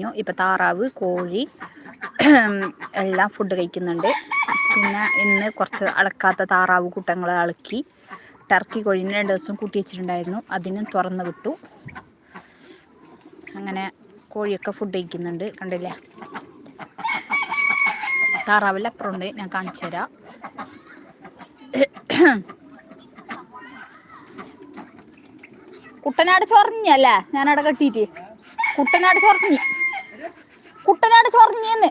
കഴിഞ്ഞു. ഇപ്പം താറാവ് കോഴി എല്ലാം ഫുഡ് കഴിക്കുന്നുണ്ട്. പിന്നെ ഇന്ന് കുറച്ച് അളക്കാത്ത താറാവ് കൂട്ടങ്ങൾ അളക്കി ടർക്കി കോഴീനെ രണ്ട് ദിവസം കൂട്ടി വെച്ചിട്ടുണ്ടായിരുന്നു. അതിനും തുറന്ന് വിട്ടു. അങ്ങനെ കോഴിയൊക്കെ ഫുഡ് കഴിക്കുന്നുണ്ട്. കണ്ടില്ലേ? താറാവിൽ അപ്പുറമുണ്ട്. ഞാൻ കാണിച്ചു തരാം. കുട്ടനാട് ചൊറഞ്ഞല്ലേ ഞാനവിടെ കെട്ടിയിട്ട്. കുട്ടനാട് ചൊറഞ്ഞ്. കുട്ടനാട് ചൊറഞ്ഞെന്ന്.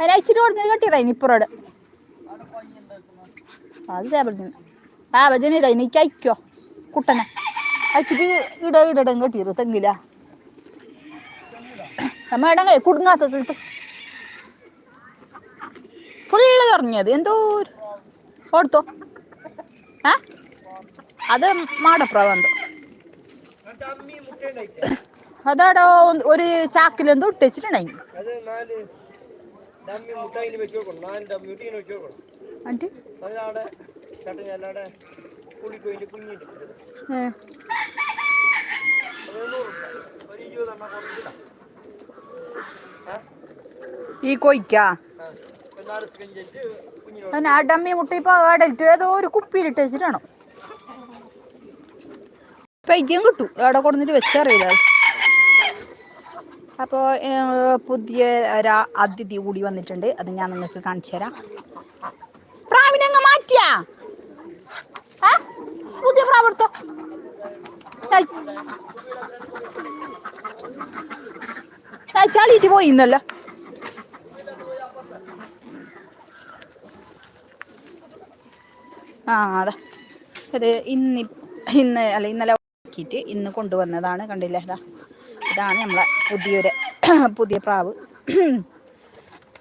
അതിനയച്ചിട്ട് കൊടുത്തു കെട്ടിയതായി ഇപ്പുറോട്. അത് ചേപ്പത്തിന് ആ ഭജന എനിക്ക് അയക്കോ? കുട്ടനെ. അയച്ചിട്ട് ഇട ഇടം കെട്ടിയത് തെങ്ങില. നമ്മ ഇടം കുടുങ്ങാത്ത സ്ഥലത്ത്. ഫുള്ള് തുറഞ്ഞത് എന്തോ ഓടുത്തോ. ആ? അത് മാടപ്രവന്തോ ഒന്ന് ഒരു ചാക്കിലെന്തോ ഇട്ടിച്ചിട്ടുണ്ടായി ഈ കൊയ്ക്കാ? ആ. ഡമ്മി മുട്ട ഇപ്പൊ ആടലിട്ട് ഏതോ ഒരു കുപ്പിയിലിട്ട് വെച്ചിട്ടാണോ? പൈദ്യം കിട്ടും. അവിടെ കൊടുത്തിട്ട് വെച്ചറിയില്ല. അപ്പോൾ പുതിയ ഒരു അതിഥി കൂടി വന്നിട്ടുണ്ട്. അത് ഞാൻ നിങ്ങൾക്ക് കാണിച്ചു തരാം. പ്രാവിനങ്ങ് മാറ്റിയ? പുതിയ പ്രാവ് എടുത്തോ. ചളിയിട്ട് പോയി ഇന്നല്ലോ. ആ അതാ. ഇത് ഇന്ന് ഇന്ന് അല്ല ഇന്നലെ ഇന്ന് കൊണ്ടുവന്നതാണ്. കണ്ടില്ലേ? ഇതാ. ഇതാണ് നമ്മളെ പുതിയൊരു പുതിയ പ്രാവ്.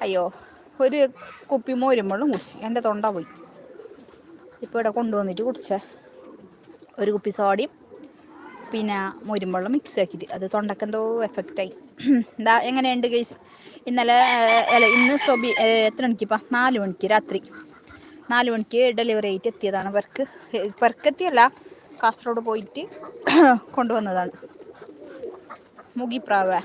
അയ്യോ ഒരു കുപ്പി മോരുമ്പോഴും കുടിച്ചു. എന്റെ തൊണ്ട പോയി. ഇപ്പോൾ ഇവിടെ കൊണ്ടുവന്നിട്ട് കുടിച്ചേ. ഒരു കുപ്പി സോഡയും പിന്നെ മോരുമ്പെള്ളം മിക്സ് ആക്കിയിട്ട്. അത് തൊണ്ടക്കെന്തോ എഫക്റ്റായി എന്താ എങ്ങനെയുണ്ട് ഗൈസ് ഇന്നലെ അല്ല ഇന്ന് സോബി എത്ര മണിക്കിപ്പം നാല് മണിക്ക് രാത്രി. നാല് മണിക്ക് ഡെലിവറി ആയിട്ട് എത്തിയതാണ്. പെർക്ക് പെർക്കെത്തിയല്ല കാസർഗോഡ് പോയിട്ട് കൊണ്ടുവന്നതാണ്. മുഗിപ്രാവ്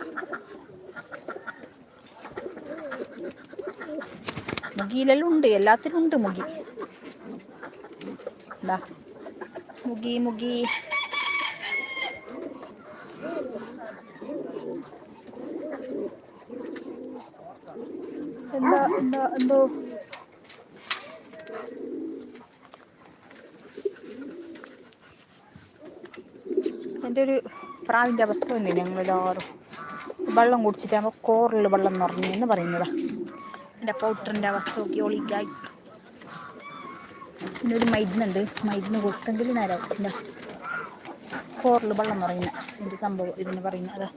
മുഗിയിലെല്ലാം ഉണ്ട് എല്ലാത്തിലും ഉണ്ട് മുഗി എന്താ മുഗി മുഗി എന്താ എന്താ എന്തോ? എന്റെ ഒരു പ്രാവിന്റെ അവസ്ഥ തന്നെ ഞങ്ങൾ എല്ലാവരും വെള്ളം കുടിച്ചിട്ടാകുമ്പോൾ കോറിൽ വെള്ളം നിറഞ്ഞു എന്ന് പറയുന്നതാണ് എന്റെ പൗട്ടറിന്റെ അവസ്ഥ നോക്കി ഒളിക്കായി പിന്നെ ഒരു മരുന്നുണ്ട്. മരുന്ന് കൊടുത്തെങ്കിൽ നേരം എന്താ കോറിൽ വെള്ളം നിറയുന്ന എന്റെ സംഭവം ഇതിന് പറയുന്നത് അതാ.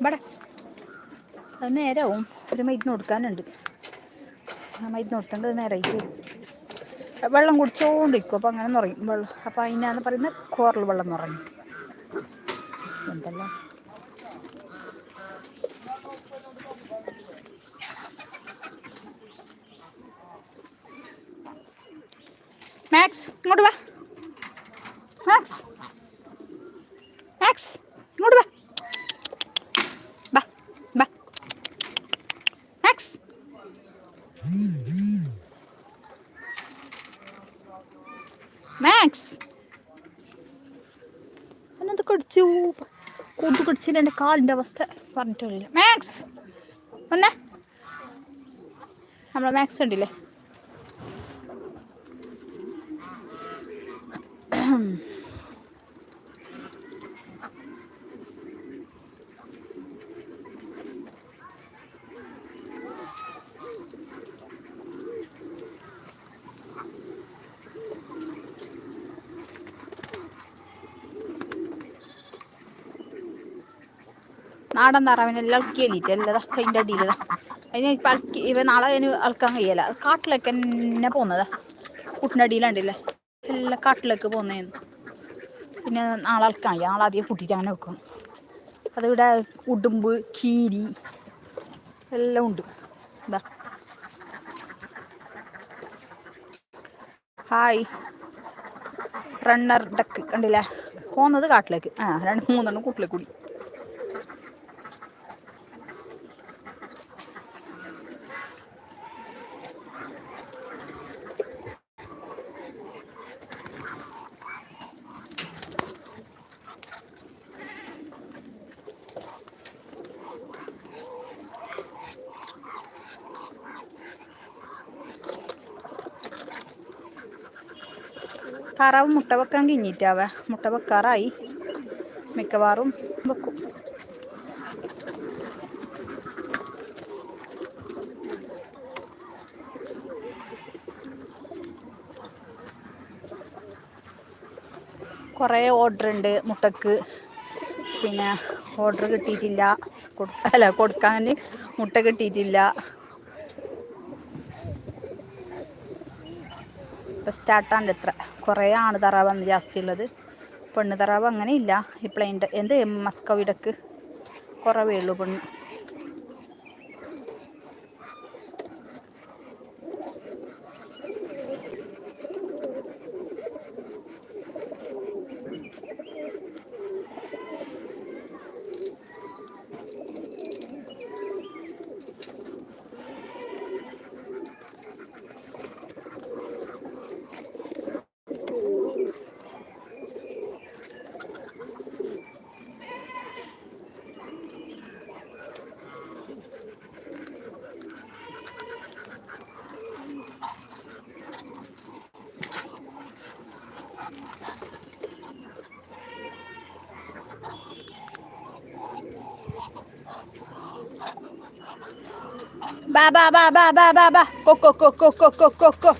ഇവിടെ. അത് നേരവും. ഒരു മരുന്ന് കൊടുക്കാനുണ്ട്. ആ മരുന്ന് കൊടുത്തേണ്ടത് വരും വെള്ളം കുടിച്ചോണ്ടിരിക്കും. അപ്പോൾ അങ്ങനെ നിറയും. വെള്ളം. അപ്പോൾ അതിനാന്ന് പറയുന്നത് കോറൽ വെള്ളം നിറഞ്ഞു എന്തെല്ലാം? മാക്സ് ഇങ്ങോട്ട് വാ. മാക്സ് ഇങ്ങോട്ട് വാ ബാ ബാ മാക്സ് മാക്സ് എന്നത് കടിച്ചു കടിച്ചിട്ട് എന്റെ കാലിന്റെ അവസ്ഥ പറഞ്ഞിട്ടില്ല മാക്സ് വന്നേ. നമ്മളെ മാക്സ് ഉണ്ടില്ലേ നാടൻ താറാവിനെല്ലാം അളക്കി എല്ലാം അതിന്റെ അടിയിലതാ. അതിന് ഇപ്പം അളക്കി ഇവ നാളെ അതിന് അളക്കാൻ കഴിയല കാട്ടിലേക്ക് തന്നെ പോകുന്നതാ. കുട്ടിന്റെ അടിയിലുണ്ടല്ലേ എല്ലാം കാട്ടിലേക്ക് പോകുന്നതെന്ന് പിന്നെ നാളെ അളക്കാൻ കഴിയും നാളെ ആദ്യം കൂട്ടിയിട്ട് അങ്ങനെ വെക്കും അതിവിടെ ഉടുമ്പ് കീരി എല്ലാം ഉണ്ട്. എന്താ ഹായ്. റണ്ണർ ഡക്ക് കണ്ടില്ലേ? പോകുന്നത് കാട്ടിലേക്ക്. ആ രണ്ട് മൂന്നെണ്ണം കൂട്ടിലേക്ക് കൂടി. താറാവ് മുട്ട വെക്കാൻ കഴിഞ്ഞിട്ടാവേ മുട്ട വെക്കാറായി. മിക്കവാറും വെക്കും. കുറേ ഓർഡർ ഉണ്ട് മുട്ടക്ക്. പിന്നെ ഓർഡർ കിട്ടിയിട്ടില്ല. കൊടു- അല്ല കൊടുക്കാൻ മുട്ട കിട്ടിയിട്ടില്ല. ഇപ്പം സ്റ്റാർട്ടാണ്ട് എത്ര കുറേ ആണ് തറാവാണ് ജാസ്തി ഉള്ളത് പെണ്ണ് തറാവ് അങ്ങനെയില്ല. ഈ പ്ലെയിന്റെ എന്ത്? മസ്കവിടക്ക്. കുറവേ ഉള്ളൂ പെണ്ണ്. ബാ ബാ ബാ ബാ ബാ ബാ ബാ കൊക്കോ കൊക്കോ കൊക്കോ കൊക്കോ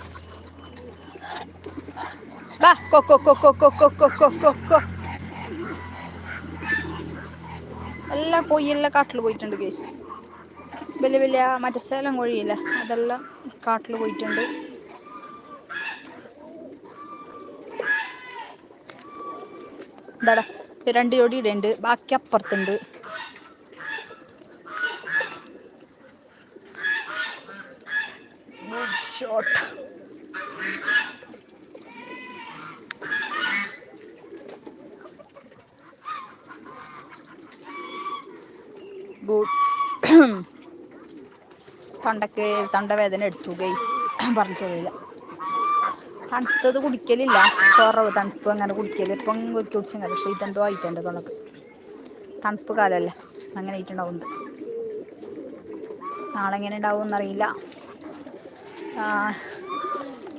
ബാ കൊക്കോ കൊക്കോ കൊക്കോ കൊക്കോ കൊക്കോ എല്ലാം കോഴി എല്ലാം കാട്ടിൽ പോയിട്ടുണ്ട് കേസ് വലിയ വലിയ മറ്റേ സ്ഥലം കോഴിയില്ല അതെല്ലാം കാട്ടിൽ പോയിട്ടുണ്ട് എന്താടാ രണ്ട് ജോടി ഇവിടെ ഉണ്ട് ബാക്കി അപ്പുറത്തുണ്ട് തൊണ്ടക്ക് തൊണ്ടവേദന എടുത്തു ഗൈസ് പറഞ്ഞിട്ടില്ല തണുത്തത് കുടിക്കലില്ല. കുറവ്. തണുപ്പ് അങ്ങനെ കുടിക്കൽ. ഇപ്പം കുടിച്ചില്ല പക്ഷേ ഇതെന്തോ ആയിട്ടുണ്ട് തുണക്ക് തണുപ്പ് കാലമല്ല അങ്ങനെ ആയിട്ടുണ്ടാവുന്നത് നാളെ എങ്ങനെ ഉണ്ടാവും എന്നറിയില്ല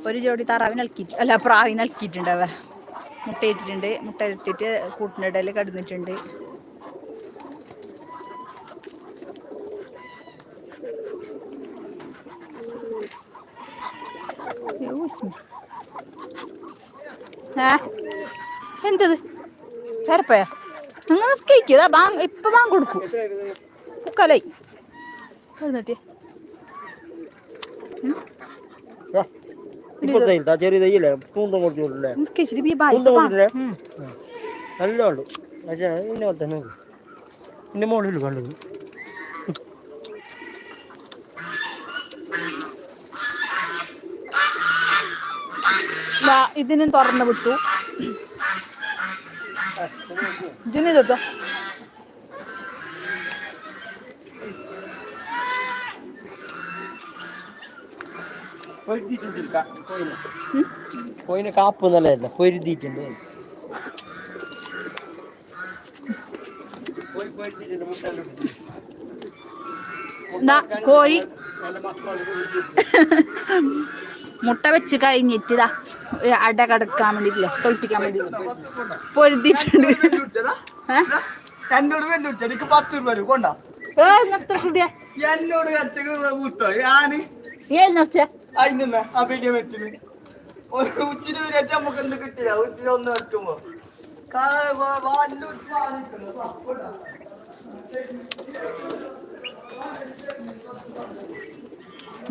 ഒരു ജോഡി താറാവിന് ഇളക്കിയിട്ട് അല്ല പ്രാവിന് ഇളക്കിയിട്ടുണ്ട് മുട്ടയിട്ടിട്ടുണ്ട്. മുട്ട ഇട്ടിട്ട് കൂട്ടിന്റെ ഇടയിൽ കിടന്നിട്ടുണ്ട്. വിസ്മി. ഏ എന്തത്? തരപ്പയോ നിങ്ങൾ സ്കേക്കിയതാ ബാങ്ക് ഇപ്പൊ ബാങ്ക് കൊടുക്കും. കലൈ എന്നിട്ടേ ചെറിയ കൂന്തം ബി കൂന്തം കൊടുത്തില്ലേ നല്ല ഉണ്ട് പക്ഷേ ഇതിനെ തന്നെ ഇതിന്റെ മുകളിൽ കണ്ടത് ഇതിനും തുറന്നു വിട്ടു. ഇതിന് തൊട്ടോ കോയിന് കാപ്പ് നല്ലതല്ല. പൊരുതിയിട്ടുണ്ട്. ദാ കോഴി മുട്ട വെച്ച് കഴിഞ്ഞിട്ട് ഇതാ ഒരു അട കടക്കാൻ വേണ്ടിട്ടില്ല? തൊളിപ്പിക്കാൻ വേണ്ടി പൊരുത്തിട്ടുണ്ട്? എന്നോട് വെല്ലുവിളിച്ച എനിക്ക് പത്ത് രൂപ വരും കൊണ്ടാ. എന്നോട് ഞാൻ ഒരു ഉച്ചിന് നമുക്ക് എന്ത് കിട്ടില്ല. ഉച്ചിന് ഒന്ന് വെക്കുമ്പോ.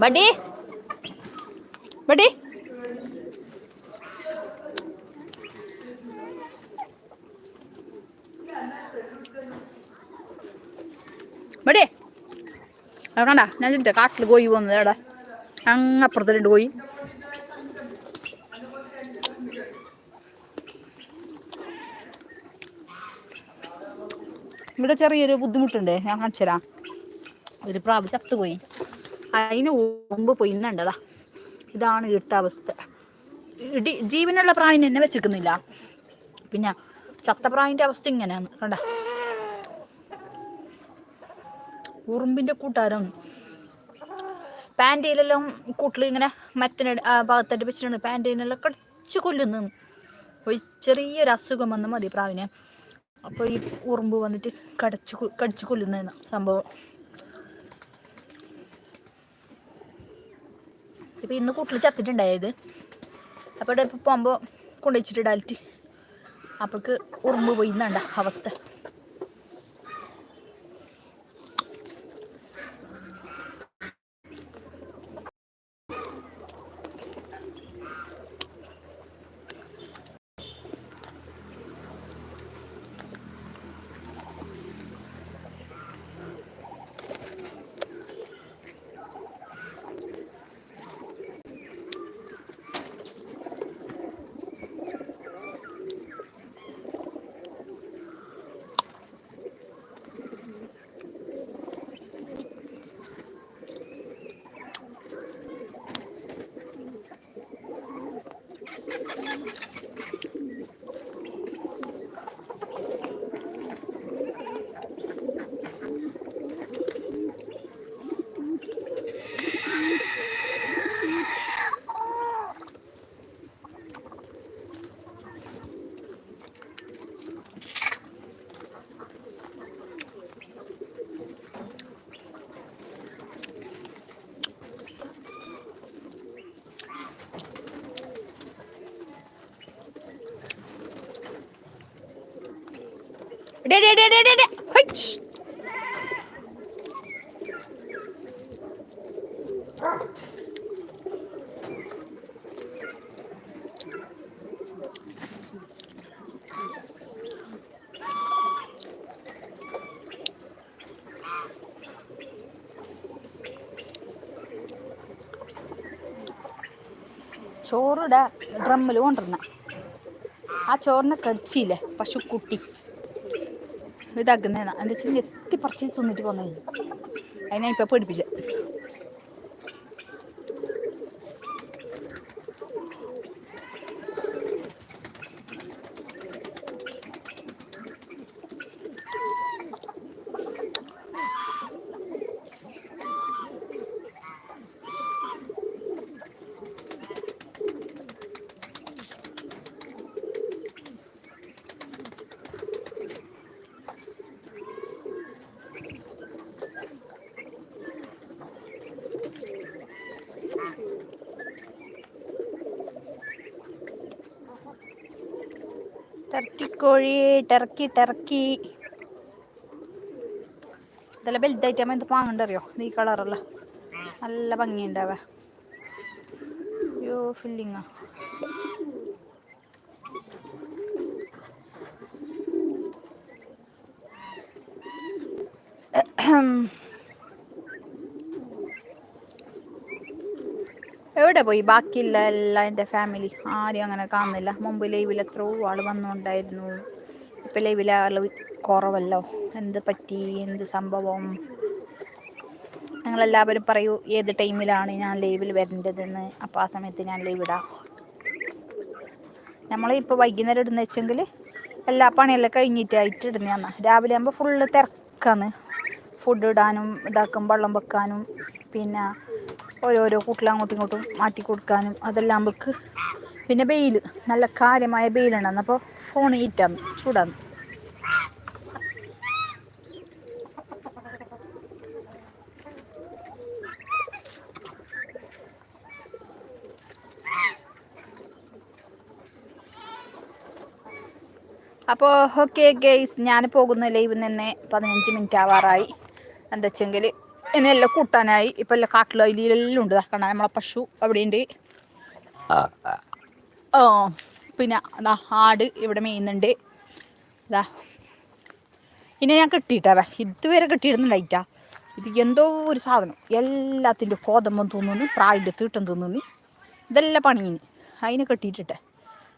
ബഡി. ബഡി. കണ്ട? ഞാൻ ചിന്ത കാട്ടിൽ പോയി പോകുന്നത് എവിടെ അങ്ങപ്പുറത്ത് രണ്ട് ഇവിടെ ചെറിയൊരു ബുദ്ധിമുട്ടുണ്ട്. ഞാൻ കാണിച്ചരാ ഒരു പ്രാവ് ചത്തുപോയി. അതിന് മുമ്പ് പൊയ്യുന്നുണ്ടതാ ഇതാണ് ഇവിടുത്തെ അവസ്ഥ. ജീവനുള്ള പ്രാവിനെ എന്നെ വെച്ചിരിക്കുന്നില്ല. പിന്നെ ചത്തപ്രാവിന്റെ അവസ്ഥ ഇങ്ങനെയാണ്. കണ്ട? ഉറുമ്പിന്റെ കൂട്ടാരം. പാന്റയിലെല്ലാം കൂട്ടിൽ ഇങ്ങനെ മറ്റിന് ഭാഗത്തായിട്ട് വെച്ചിട്ടുണ്ട്. പാന്റയിലെല്ലാം കടിച്ച് കൊല്ലുന്നു. ഒരു ചെറിയൊരു അസുഖം വന്നാൽ മതി പ്രാവിനെ. അപ്പോൾ ഈ ഉറുമ്പ് വന്നിട്ട് കടിച്ചു കടിച്ച് കൊല്ലുന്ന സംഭവം. ഇപ്പം ഇന്ന് കൂട്ടിൽ ചത്തിട്ടുണ്ടായത് അപ്പോൾ ഇവിടെ ഇപ്പോൾ പോകുമ്പോൾ കൊണ്ടുവച്ചിട്ട് ഡാലിറ്റ് അപ്പോൾക്ക് ഉറുമ്പ് പോയി എന്നണ്ട അവസ്ഥ. ഡേ ഡേ ഡേ ഡേ ഡേ ഡേ. ചോറിടാ ഡ്രമ്മിൽ കൊണ്ടിരുന്ന ആ ചോറിനെ കടിച്ചില്ലേ പശുക്കുട്ടി. ഇതാക്കുന്നതാണ്. വെച്ചാൽ ഞെത്തി പറിച്ചു തിന്നിട്ട് പോന്നേ അതിനെ ഇപ്പം പേടിപ്പിച്ച ടർക്കിക്കോഴി ടർക്കി ടർക്കി. ഇതെല്ലാം വലുതായിട്ട് അമ്മ എന്ത് വാങ്ങണ്ടറിയോ ഈ കളറല്ല. നല്ല ഭംഗിയുണ്ടാവേ. അയ്യോ ഫില്ലിങ്ങാ എവിടെ പോയി? ബാക്കിയില്ല എല്ലാം എന്റെ ഫാമിലി ആരും അങ്ങനെ കാണുന്നില്ല. മുമ്പ് ലൈവിൽ എത്രയോ ആൾ വന്നുകൊണ്ടായിരുന്നു. ഇപ്പം ലൈവിൽ ആൾ കുറവല്ലോ. എന്ത് പറ്റി? എന്ത് സംഭവം? നിങ്ങളെല്ലാവരും പറയൂ ഏത് ടൈമിലാണ് ഞാൻ ലൈവിൽ വരേണ്ടതെന്ന്? അപ്പോൾ ആ സമയത്ത് ഞാൻ ലൈവ് ഇടാം. നമ്മൾ ഇപ്പോൾ വൈകുന്നേരം ഇടുന്ന വെച്ചെങ്കിൽ എല്ലാ പണിയെല്ലാം കഴിഞ്ഞിട്ടായിട്ട് ഇടുന്നതാണ് രാവിലെ ആകുമ്പോൾ ഫുള്ള് തിരക്കാണ് ഫുഡ് ഇടാനും ഇതാക്കും വെള്ളം വെക്കാനും പിന്നെ ഓരോരോ കൂട്ടിൽ അങ്ങോട്ടും ഇങ്ങോട്ടും മാറ്റി കൊടുക്കാനും അതെല്ലാം നമുക്ക് പിന്നെ വെയിൽ നല്ല കാര്യമായ വെയിലുണ്ടെന്ന് അപ്പോൾ ഫോൺ ഹീറ്റാന്ന് ചൂടാന്ന് അപ്പോൾ ഓക്കെ ഗെയ്സ് ഞാൻ പോകുന്ന ലൈവ് നിന്ന് പതിനഞ്ച് മിനിറ്റ് ആവാറായി. എന്താ വെച്ചെങ്കിൽ ഇതിനെല്ലാം കൂട്ടാനായി ഇപ്പൊ എല്ലാം കാട്ടിൽ അതിലെല്ലാം ഉണ്ട്. നടക്കണ നമ്മളെ പശു അവിടെയുണ്ട്. ഓ പിന്നെ അതാ ആട് ഇവിടെ മേയുന്നുണ്ട്. ഇതാ ഇനി ഞാൻ കിട്ടിയിട്ടാവേ ഇതുവരെ കിട്ടിയിരുന്നുണ്ടായിട്ടാ ഇത് എന്തോ ഒരു സാധനം. എല്ലാത്തിന്റെ കോതമ്പം തോന്നുന്നു പ്രായിന്റെ തീട്ടം തോന്നുന്നു. ഇതെല്ലാം പണിയിന് അതിന് കെട്ടിയിട്ടിട്ടെ.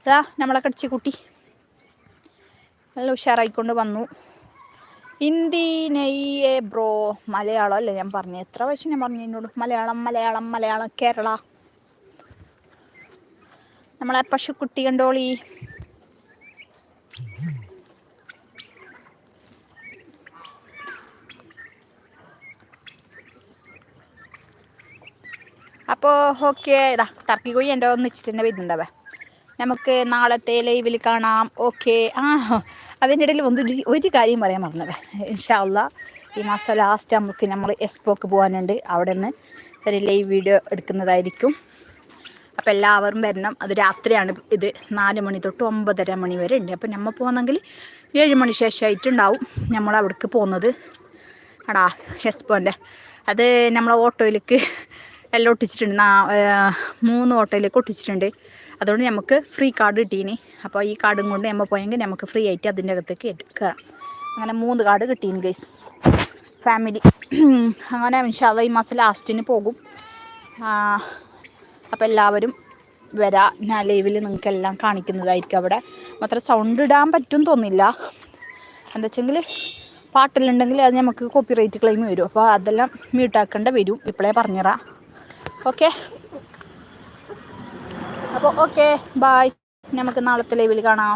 അതാ നമ്മളെ കടിച്ച കുട്ടി. നല്ല ഉഷാറായിക്കൊണ്ട് വന്നു. ഹിന്ദി നെയ്യേ ബ്രോ മലയാളം അല്ലേ ഞാൻ പറഞ്ഞു? എത്ര പ്രാവശ്യം ഞാൻ പറഞ്ഞു എന്നോട്? മലയാളം മലയാളം മലയാളം കേരള. നമ്മളെ പശുക്കുട്ടി കണ്ടോളി. അപ്പോൾ ഓക്കെ ഇതാ ടർക്കി കോഴി എന്റെ ഒന്നിച്ചിട്ട് തന്നെ വരുന്നുണ്ടാവേ നമുക്ക് നാളത്തെ ലൈവിൽ കാണാം. ഓക്കെ. ആ അതിന്റെ ഇടയിൽ ഒന്ന് ഒരു- കാര്യം പറയാൻ മറന്നത്. ഇൻഷാല്ല ഈ മാസം ലാസ്റ്റ് നമുക്ക് നമ്മൾ എക്സ്പോക്ക് പോകാനുണ്ട് അവിടെ നിന്ന് ഒരു ലൈവ് വീഡിയോ എടുക്കുന്നതായിരിക്കും. അപ്പോൾ എല്ലാവരും വരണം. അത് രാത്രിയാണ് ഇത്. നാല് മണി തൊട്ട് ഒമ്പതര മണി വരെ ഉണ്ട്. അപ്പോൾ നമ്മൾ പോകുന്നെങ്കിൽ ഏഴ് മണി ശേഷമായിട്ടുണ്ടാവും നമ്മൾ അവിടേക്ക് പോകുന്നത്. ആടാ എക്സ്പോന്റെ അത് നമ്മളെ ഓട്ടോയിലേക്ക് എല്ലാം ഒട്ടിച്ചിട്ടുണ്ട്. മൂന്ന് ഓട്ടോയിലേക്ക് ഒട്ടിച്ചിട്ടുണ്ട്. അതുകൊണ്ട് നമുക്ക് ഫ്രീ കാർഡ് കിട്ടീനി. അപ്പോൾ ഈ കാർഡും കൊണ്ട് നമ്മൾ പോയെങ്കിൽ നമുക്ക് ഫ്രീ ആയിട്ട് അതിന്റെ അകത്തേക്ക് കയറാം അങ്ങനെ മൂന്ന് കാർഡ് കിട്ടീനി ഗൈസ് ഫാമിലി അങ്ങനെ ഇൻഷാല്ല ഈ മാസം ലാസ്റ്റിന് പോകും. അപ്പോൾ എല്ലാവരും വരാ. ഞാൻ ലൈവിൽ നിങ്ങൾക്ക് എല്ലാം കാണിക്കുന്നതായിരിക്കും അവിടെ. മാത്രം സൗണ്ട് ഇടാൻ പറ്റും തോന്നില്ല. എന്താ വെച്ചെങ്കിൽ പാട്ടിലുണ്ടെങ്കിൽ അത് നമുക്ക് കോപ്പിറൈറ്റ് ക്ലെയിം വരും. അപ്പോൾ അതെല്ലാം മ്യൂട്ടാക്കേണ്ട വരും. ഇപ്പോഴേ പറഞ്ഞുതരാം ഓക്കെ അപ്പോൾ ഓക്കെ ബായ് നമുക്ക് നാളത്തെ ലൈവിൽ കാണാം.